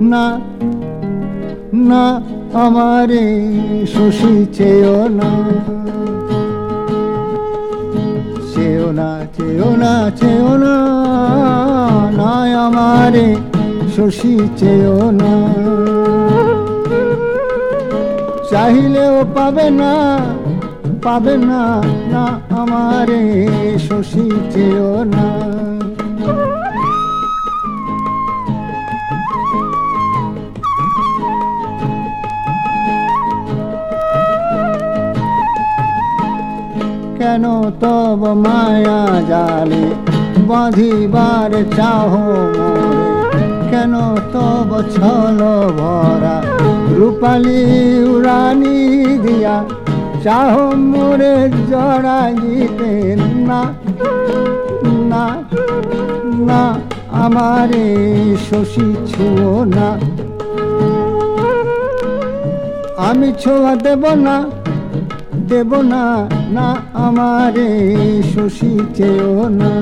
না না, আমারে শশী চেয়েও না। চেয়েও না চেয়েও না চেয়েও না না, আমারে শশী চেয়েও না। চাহিলেও পাবে না পাবে না না, আমারে শশী চেয়েও না। কেন তব মায়া জালে? বাঁধিবার চাহ কেন তব ছল ভরা? রূপালী উড়ানি দিয়া চাহ মোরে জড়াইতে না। না না, আমারে শশী ছুঁয়ো না। আমি ছোঁয়া দেব না। দেব না না আমারে শশী চেয়েও না।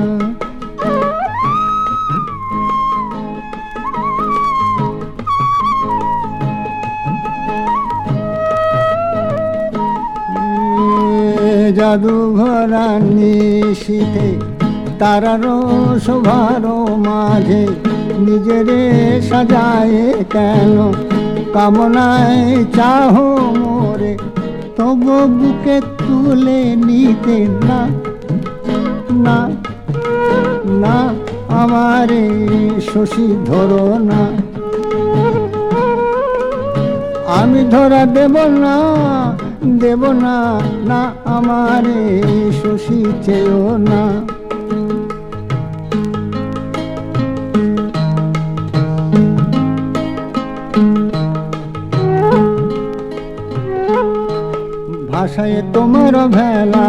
জাদু ভরা নিশীতে তারার শোভার মাঝে নিজেরে সাজায় কেন? কামনায় চাহ তবু বুকে তুলে নিতে না না না, আমারে শশী ধরো না। আমি ধরা দেব না দেব না না, আমারে শশী চেয়েও না। ভাষায় তোমার ভেলা।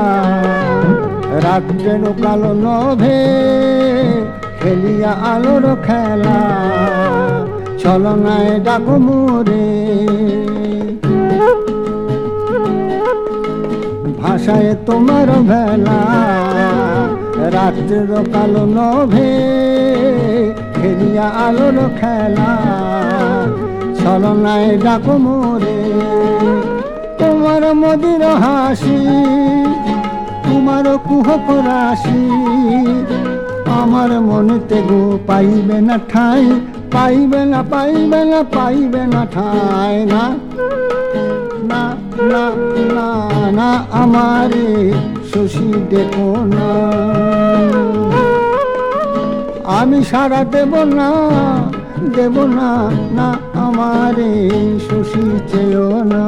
রাত্রের কালো নভে খেলিয়া আলোর খেলা। ছলনায় ডাকো মোরে। ভাষায় তোমার ভেলা। রাত্রের কালো নভে খেলিয়া আলোর খেলা। ছলনায় ডাকো মোরে। তোমার মদির হাসি, তোমার কুহক রাশি আমার মনেতে গো পাইবে না ঠাই, পাইবে না পাইবে না পাইবে না ঠাই না না না না, আমারে শশী দেখো না। আমি সারা দেব না দেব না না, আমারে শশী চেয়েও না।